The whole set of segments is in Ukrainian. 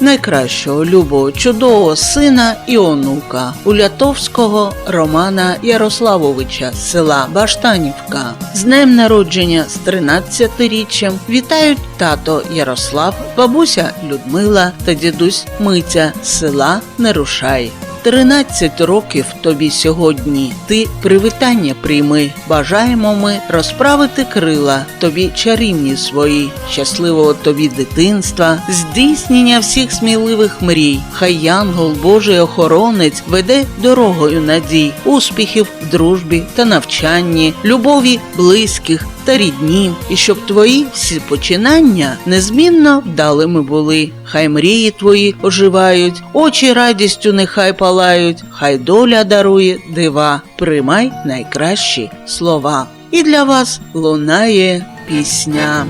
найкращого любого чудового сина і онука Улятовського Романа Ярославовича з села Баштанівка. З днем народження з 13-річчям вітають тато Ярослав, бабуся Людмила та дідусь Митя з села Нерушай. 13 років тобі сьогодні. Ти привітання прийми. Бажаємо ми розправити крила тобі чарівні свої, щасливого тобі дитинства, здійснення всіх сміливих мрій. Хай янгол Божий охоронець веде дорогою надій, успіхів в дружбі та навчанні, любові близьких та рідні, і щоб твої всі починання незмінно вдалими були. Хай мрії твої оживають, очі радістю нехай палають, хай доля дарує дива. Приймай найкращі слова. І для вас лунає пісня.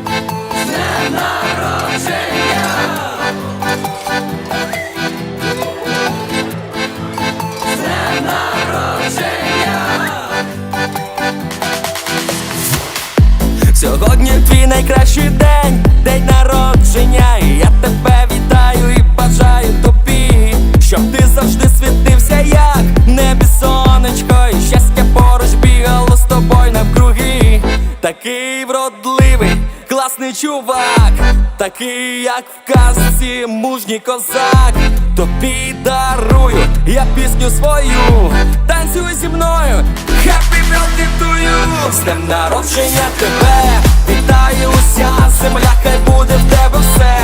Сьогодні твій найкращий день, день народження. І я тебе вітаю і бажаю тобі, щоб ти завжди світився, як небі сонечко, і щастя поруч бігало з тобою навкруги. Такий вродливий, класний чувак, такий, як в казці, мужній козак. Тобі дарую я пісню свою, танцюй зі мною, Happy birthday to you. З днем народження тебе. Вітає уся земля, хай буде в тебе все.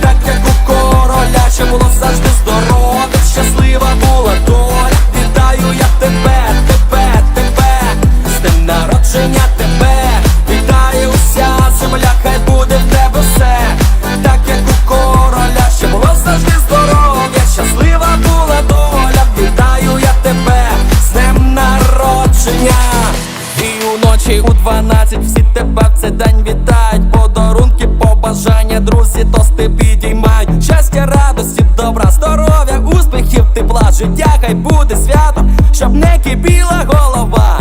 Так як у короля, чи було завжди хай буде свято, щоб не кипіла голова.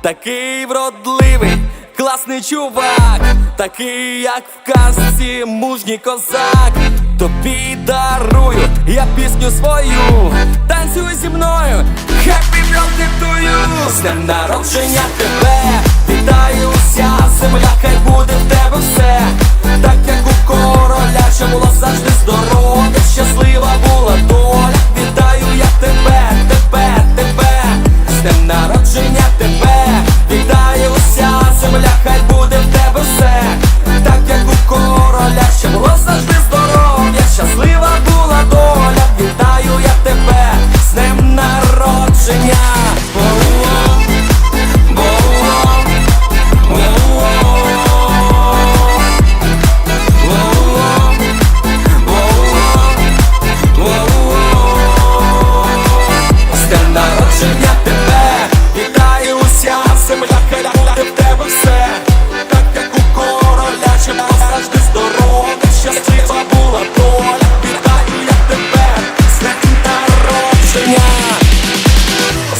Такий вродливий, класний чувак, такий, як в казці, мужній козак. Тобі дарую я пісню свою, танцюй зі мною, хеппі birthday to З днем народження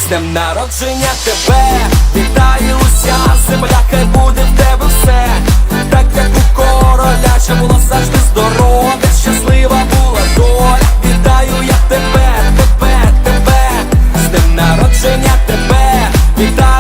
з днем народження тебе, вітаю уся земля, хай буде в тебе все, так як у короля, що було завжди здорове, щаслива була доля, вітаю я тебе, тебе, тебе, з днем народження тебе, вітаю.